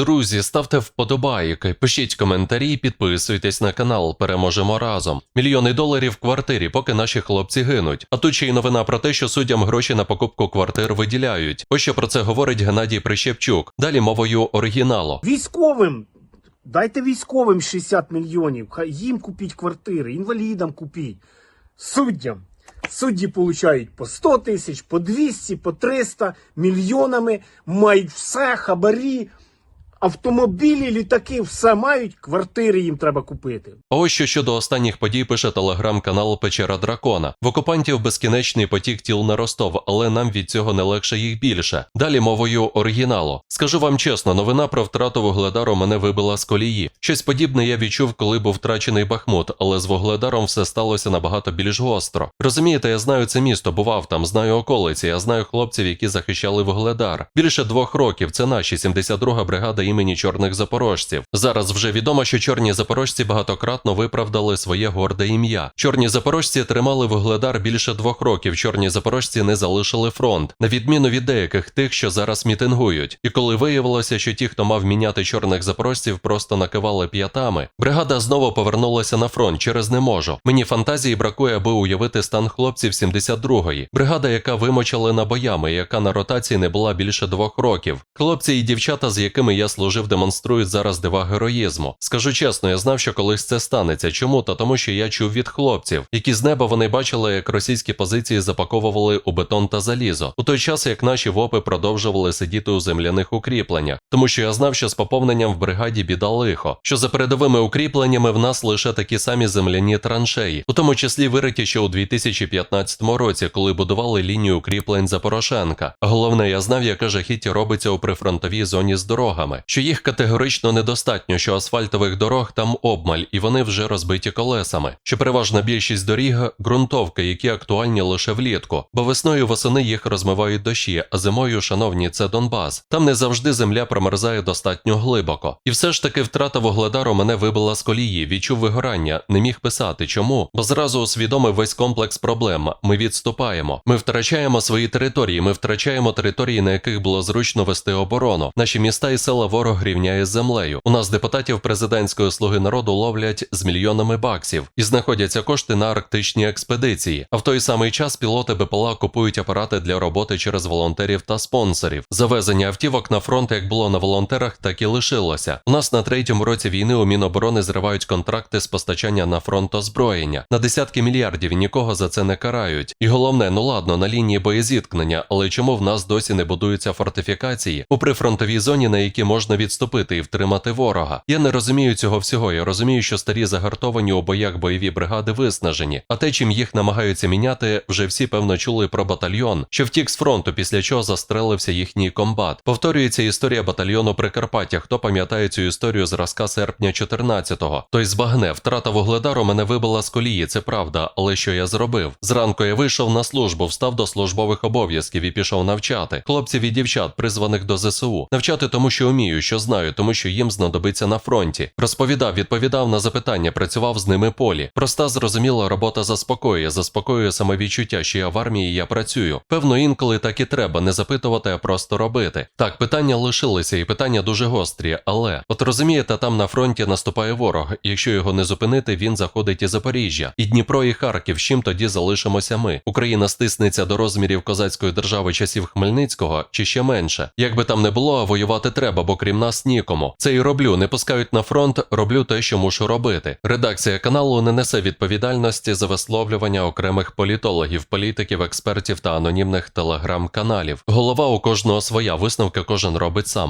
Друзі, ставте вподобайки, пишіть коментарі, підписуйтесь на канал. Переможемо разом. Мільйони доларів в квартирі, поки наші хлопці гинуть. А тут ще й новина про те, що суддям гроші на покупку квартир виділяють. Ось що про це говорить Геннадій Прищепчук. Далі мовою оригіналу. Військовим. Дайте військовим 60 мільйонів. Хай їм купіть квартири, інвалідам купіть. Суддям. Судді получають по 100 тисяч, по 200, по 300 мільйонами, мають все, хабарі, автомобілі, літаки, все мають, квартири їм треба купити. Ось що щодо останніх подій пише телеграм-канал Печера Дракона. В окупантів безкінечний потік тіл на Ростов, але нам від цього не легше їх більше. Далі мовою оригіналу. Скажу вам чесно, новина про втрату вугледару мене вибила з колії. Щось подібне я відчув, коли був втрачений Бахмут, але з вугледаром все сталося набагато більш гостро. Розумієте, я знаю це місто, бував там, знаю околиці, я знаю хлопців, які захищали вугледар. Більше двох років це наші 72-га бригада імені чорних запорожців. Зараз вже відомо, що чорні запорожці багатократно виправдали своє горде ім'я. Чорні запорожці тримали вугледар більше двох років. Чорні запорожці не залишили фронт, на відміну від деяких тих, що зараз мітингують. І коли виявилося, що ті, хто мав міняти чорних запорожців, просто накивали п'ятами, бригада знову повернулася на фронт через не можу. Мені фантазії бракує, аби уявити стан хлопців 72-ї. Бригада, яка вимочали набоями, яка на ротації не була більше двох років. Хлопці і дівчата, з якими я служив, демонструють зараз дива героїзму. Скажу чесно, я знав, що колись це станеться. Чому? Та тому, що я чув від хлопців, які з неба вони бачили, як російські позиції запаковували у бетон та залізо, у той час як наші вопи продовжували сидіти у земляних укріпленнях, тому що я знав, що з поповненням в бригаді біда лихо, що за передовими укріпленнями в нас лише такі самі земляні траншеї, у тому числі вириті ще у 2015 році, коли будували лінію укріплень за Порошенка. А головне, я знав, яке жахіття робиться у прифронтовій зоні з дорогами, що їх категорично недостатньо, що асфальтових дорог там обмаль, і вони вже розбиті колесами. Що переважна більшість доріг ґрунтовки, які актуальні лише влітку, бо весною восени їх розмивають дощі, а зимою, шановні, це Донбас. Там не завжди земля промерзає достатньо глибоко. І все ж таки втрата вугледару мене вибила з колії, відчув вигорання, не міг писати. Чому? Бо зразу усвідомив весь комплекс проблем. Ми відступаємо. Ми втрачаємо свої території. Ми втрачаємо території, на яких було зручно вести оборону. Наші міста і села ворог рівняє з землею. У нас депутатів президентської слуги народу ловлять з мільйонами баксів і знаходяться кошти на арктичні експедиції. А в той самий час пілоти БПЛА купують апарати для роботи через волонтерів та спонсорів. Завезення автівок на фронт як було на волонтерах, так і лишилося. У нас на третьому році війни у Міноборони зривають контракти з постачання на фронт озброєння на десятки мільярдів. Нікого за це не карають. І головне, ну ладно, на лінії боєзіткнення, але чому в нас досі не будуються фортифікації у прифронтовій зоні, на які можна відступити і втримати ворога? Я не розумію цього всього. Я розумію, що старі загартовані у боях бойові бригади виснажені, а те, чим їх намагаються міняти, вже всі певно чули про батальйон, що втік з фронту, після чого застрелився їхній комбат. Повторюється історія батальйону Прикарпаття. Хто пам'ятає цю історію зразка серпня 14-го? Той збагне, втрата вугледару мене вибила з колії, це правда. Але що я зробив? Зранку я вийшов на службу, встав до службових обов'язків і пішов навчати хлопців і дівчат, призваних до ЗСУ. Навчати тому, що вмію, що знаю, тому що їм знадобиться на фронті. Розповідав, відповідав на запитання, працював з ними полі. Проста, зрозуміла робота заспокоює, заспокоює самовідчуття, що я в армії, я працюю. Певно, інколи так і треба не запитувати, а просто робити. Так, питання лишилися, і питання дуже гострі, але от розумієте, там на фронті наступає ворог. Якщо його не зупинити, він заходить і Запоріжжя, і Дніпро, і Харків. Чим тоді залишимося ми? Україна стиснеться до розмірів козацької держави часів Хмельницького чи ще менше. Як би там не було, воювати треба, бо крім нас нікому. Це і роблю. Не пускають на фронт, роблю те, що мушу робити. Редакція каналу не несе відповідальності за висловлювання окремих політологів, політиків, експертів та анонімних телеграм-каналів. Голова у кожного своя, висновки кожен робить сам.